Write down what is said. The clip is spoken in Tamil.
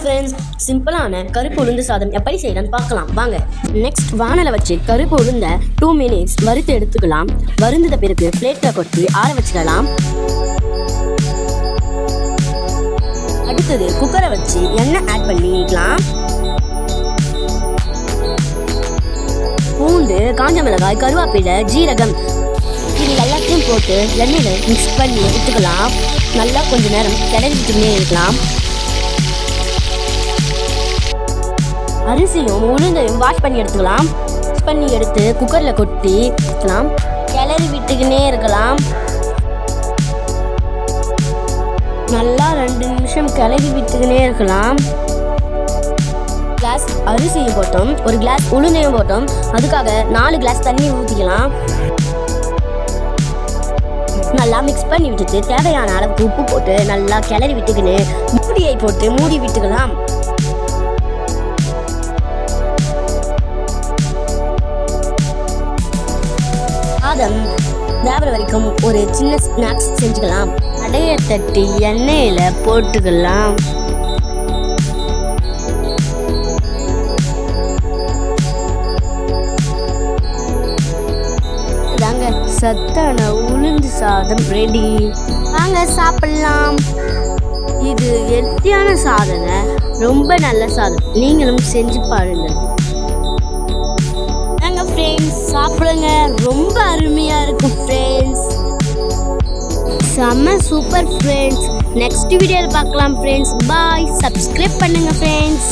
ஃப்ரெண்ட்ஸ் சிம்பிளான கருப்பு உளுந்து சாதம் எப்படி செய்யலாம்னு பார்க்கலாம். வாங்க. நெக்ஸ்ட் வானலை வச்சு கருப்பு உளுந்த டூ மினிட்ஸ் வறுத்து எடுத்துக்கலாம். வருந்தத பிறகு பிளேட்டில் கொட்டி ஆற வச்சிடலாம் அடுத்தது குக்கரை வச்சு எண்ணெய் ஆட் பண்ணிக்கலாம். பூண்டு காஞ்ச மிளகாய் கருவேப்பிலை ஜீரகம். இது எல்லாத்தையும் போட்டு எண்ணெயில் மிக்ஸ் பண்ணி எடுத்துக்கலாம். நல்லா கொஞ்ச நேரம் கிளறிக்கிட்டே இருக்கலாம். அரிசியும் உளுந்தையும் வாஷ் பண்ணி எடுத்துக்கலாம். வாஷ் பண்ணி எடுத்து குக்கரில் கொட்டி வைக்கலாம் கிளறி விட்டுக்கினே இருக்கலாம். நல்லா ரெண்டு நிமிஷம் கிளறி விட்டுக்கினே இருக்கலாம். கிளாஸ் அரிசியும் போட்டோம். ஒரு கிளாஸ் உளுந்தையும் போட்டோம். அதுக்காக நாலு கிளாஸ் தண்ணி ஊற்றிக்கலாம் நல்லா மிக்ஸ் பண்ணி விட்டுட்டு தேவையான அளவுக்கு உப்பு போட்டு நல்லா கிளறி விட்டுக்கின்னு மூடியை போட்டு மூடி விட்டுக்கலாம். சாதம் தேவர வரைக்கும் ஒரு சின்ன ஸ்நாக்ஸ் செஞ்சுக்கலாம். அடைய தட்டி எண்ணெயில் போட்டுக்கலாம். தாங்க சத்தான உளுந்து சாதம் ரெடி வாங்க சாப்பிடலாம். இது ஹெல்த்தியான சாதனை ரொம்ப நல்ல சாதம். நீங்களும் செஞ்சு பாருங்கள் சாப்பிடுங்க ரொம்ப அருமையா இருக்கும் ஃப்ரெண்ட்ஸ் செம்ம சூப்பர் ஃப்ரெண்ட்ஸ் நெக்ஸ்ட் வீடியோவில் பார்க்கலாம் ஃப்ரெண்ட்ஸ் பாய் சப்ஸ்கிரைப் பண்ணுங்க ஃப்ரெண்ட்ஸ்